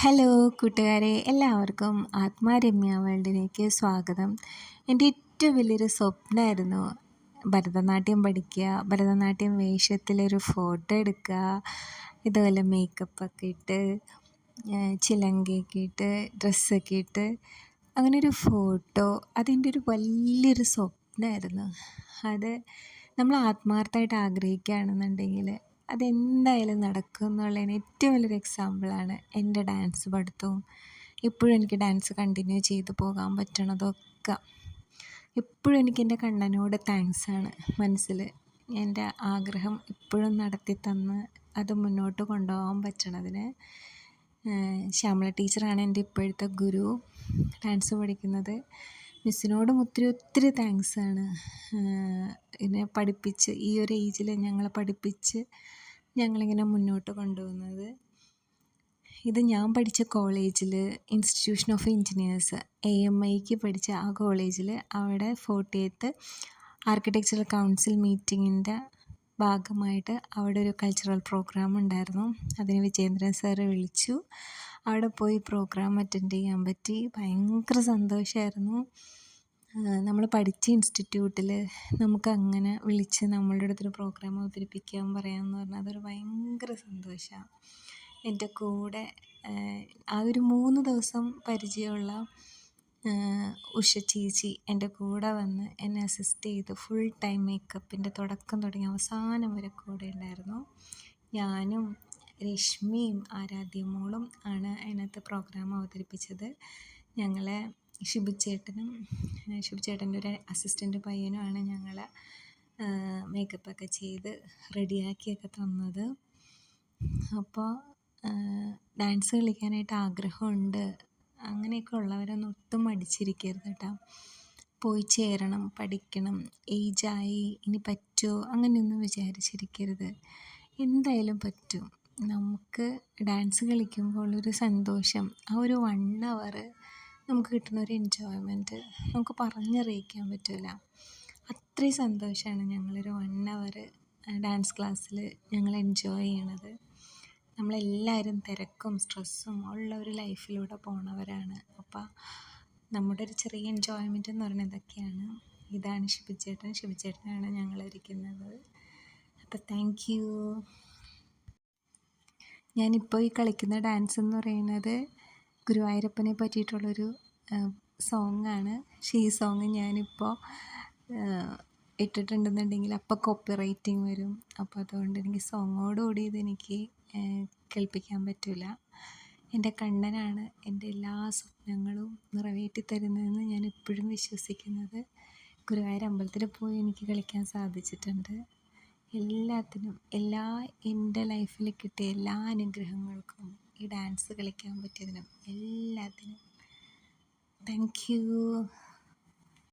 Hello കൂട്ടുകാരെ എല്ലാവർക്കും ആത്മാരമ്യ വേൾഡിലേക്ക് സ്വാഗതം. എന്റെ ഏറ്റവും വലിയൊരു സ്വപ്നമായിരുന്നു ഭരതനാട്യം പഠിക്കുക ഭരതനാട്യം വേഷത്തിലൊരു ഫോട്ടോ എടുക്കുക ഇതുപോലെ മേക്കപ്പൊക്കെ ഇട്ട് ചിലങ്കയൊക്കെ ഇട്ട് ഡ്രസ്സൊക്കെ ഇട്ട് അങ്ങനെ ഒരു ഫോട്ടോ അതെന്റെ ഒരു വലിയൊരു സ്വപ്നമായിരുന്നു. അത് നമ്മൾ ആത്മാർത്ഥമായിട്ട് ആഗ്രഹിക്കുകയാണെന്നുണ്ടെങ്കിൽ അതെന്തായാലും നടക്കും എന്നുള്ളതിന് ഏറ്റവും വലിയൊരു എക്സാമ്പിളാണ് എന്റെ ഡാൻസ് പഠിത്തവും. ഇപ്പോഴും എനിക്ക് ഡാൻസ് കണ്ടിന്യൂ ചെയ്തു പോകാൻ പറ്റണതൊക്കെ. എപ്പോഴും എനിക്ക് എന്റെ കണ്ണനോട് താങ്ക്സാണ് മനസ്സിൽ. എന്റെ ആഗ്രഹം ഇപ്പോഴും നടത്തി തന്ന് അത് മുന്നോട്ട് കൊണ്ടുപോകാൻ പറ്റണതിന്. ശ്യാമള ടീച്ചറാണ് എന്റെ ഇപ്പോഴത്തെ ഗുരു. ഡാൻസ് പഠിക്കുന്നത്. മിസ്സിനോടും ഒത്തിരി ഒത്തിരി ആണ്. എന്നെ പഠിപ്പിച്ച് ഈ ഒരു ഏജിൽ ഞങ്ങളെ പഠിപ്പിച്ച് ഞങ്ങളിങ്ങനെ മുന്നോട്ട് കൊണ്ടുപോകുന്നത്. ഇത് ഞാൻ പഠിച്ച കോളേജിൽ institution of engineers A M ഐക്ക് പഠിച്ച ആ കോളേജിൽ അവിടെ ഫോർട്ടി എയ്ത്ത് ആർക്കിടെക്ചറൽ കൗൺസിൽ മീറ്റിങ്ങിന്റെ ഭാഗമായിട്ട് അവിടെ ഒരു കൾച്ചറൽ പ്രോഗ്രാം ഉണ്ടായിരുന്നു. അതിന് വിജേന്ദ്രൻ സാറ് വിളിച്ചു. അവിടെ പോയി പ്രോഗ്രാം അറ്റൻഡ് ചെയ്യാൻ പറ്റി. ഭയങ്കര സന്തോഷമായിരുന്നു നമ്മൾ പഠിച്ച ഇൻസ്റ്റിറ്റ്യൂട്ടിൽ നമുക്ക് അങ്ങനെ വിളിച്ച് നമ്മളുടെ അടുത്തൊരു പ്രോഗ്രാം അവതരിപ്പിക്കാൻ പറയാമെന്ന് പറഞ്ഞാൽ അതൊരു ഭയങ്കര സന്തോഷമാണ് എന്റെ കൂടെ ആ ഒരു മൂന്ന് ദിവസം പരിചയമുള്ള ഉഷ ചേച്ചി എന്റെ കൂടെ വന്ന് എന്നെ അസിസ്റ്റ് ചെയ്ത് ഫുൾ ടൈം മേക്കപ്പിന്റെ തുടക്കം തുടങ്ങി അവസാനം വരെ കൂടെ ഉണ്ടായിരുന്നു. ഞാനും രശ്മിയും ആരാധ്യമോളും ആണ് അതിനകത്ത് പ്രോഗ്രാം അവതരിപ്പിച്ചത്. ഞങ്ങളെ ഷിബു ചേട്ടനും ഒരു അസിസ്റ്റന്റ് പയ്യനുമാണ് ഞങ്ങളെ മേക്കപ്പൊക്കെ ചെയ്ത് റെഡിയാക്കിയൊക്കെ തന്നത്. അപ്പോൾ ഡാൻസ് കളിക്കാനായിട്ട് ആഗ്രഹമുണ്ട്. അങ്ങനെയൊക്കെ ഉള്ളവരൊന്നും ഒട്ടും അടിച്ചിരിക്കരുത് കേട്ടോ പോയി ചേരണം പഠിക്കണം ഏജായി ഇനി പറ്റുമോ അങ്ങനെയൊന്നും വിചാരിച്ചിരിക്കരുത്. എന്തായാലും പറ്റും. നമുക്ക് ഡാൻസ് കളിക്കുമ്പോൾ ഒരു സന്തോഷം ആ ഒരു വൺ അവർ നമുക്ക് കിട്ടുന്ന ഒരു എൻജോയ്മെന്റ് നമുക്ക് പറഞ്ഞറിയിക്കാൻ പറ്റില്ല അത്രയും സന്തോഷമാണ് ഞങ്ങളൊരു വൺ അവർ ഡാൻസ് ക്ലാസ്സിൽ ഞങ്ങൾ എൻജോയ് ചെയ്യണത്. നമ്മളെല്ലാവരും തിരക്കും സ്ട്രെസ്സും ഉള്ള ഒരു ലൈഫിലൂടെ പോണവരാണ്. അപ്പോൾ നമ്മുടെ ഒരു ചെറിയ എൻജോയ്മെന്റ് എന്ന് പറയുന്നത് ഇതൊക്കെയാണ്. ഇതാണ് ശിവചേട്ടൻ. ശിവചേട്ടനാണ് ഞങ്ങൾ ഇരിക്കുന്നത് അപ്പോൾ താങ്ക് യു ഞാനിപ്പോൾ ഈ കളിക്കുന്ന ഡാൻസ് എന്ന് പറയുന്നത് ഗുരുവായൂരപ്പനെ പറ്റിയിട്ടുള്ളൊരു സോങ്ങാണ് ഷീ സോങ് ഞാനിപ്പോൾ ഇട്ടിട്ടുണ്ടെന്നുണ്ടെങ്കിൽ അപ്പോൾ കോപ്പി റൈറ്റിംഗ് വരും. അപ്പോൾ അതുകൊണ്ട് എനിക്ക് സോങ്ങോടുകൂടി ഇതെനിക്ക് കേൾപ്പിക്കാൻ പറ്റില്ല എന്റെ കണ്ണനാണ് എന്റെ എല്ലാ സ്വപ്നങ്ങളും നിറവേറ്റി തരുന്നതെന്ന് ഞാൻ എപ്പോഴും വിശ്വസിക്കുന്നത്. ഗുരുവായൂർ അമ്പലത്തിൽ പോയി എനിക്ക് കളിക്കാൻ സാധിച്ചിട്ടുണ്ട്. എല്ലാത്തിനും എല്ലാ എന്റെ ലൈഫിൽ കിട്ടിയ എല്ലാ അനുഗ്രഹങ്ങൾക്കും ഈ ഡാൻസ് കളിക്കാൻ പറ്റിയതിനും എല്ലാത്തിനും. Thank you.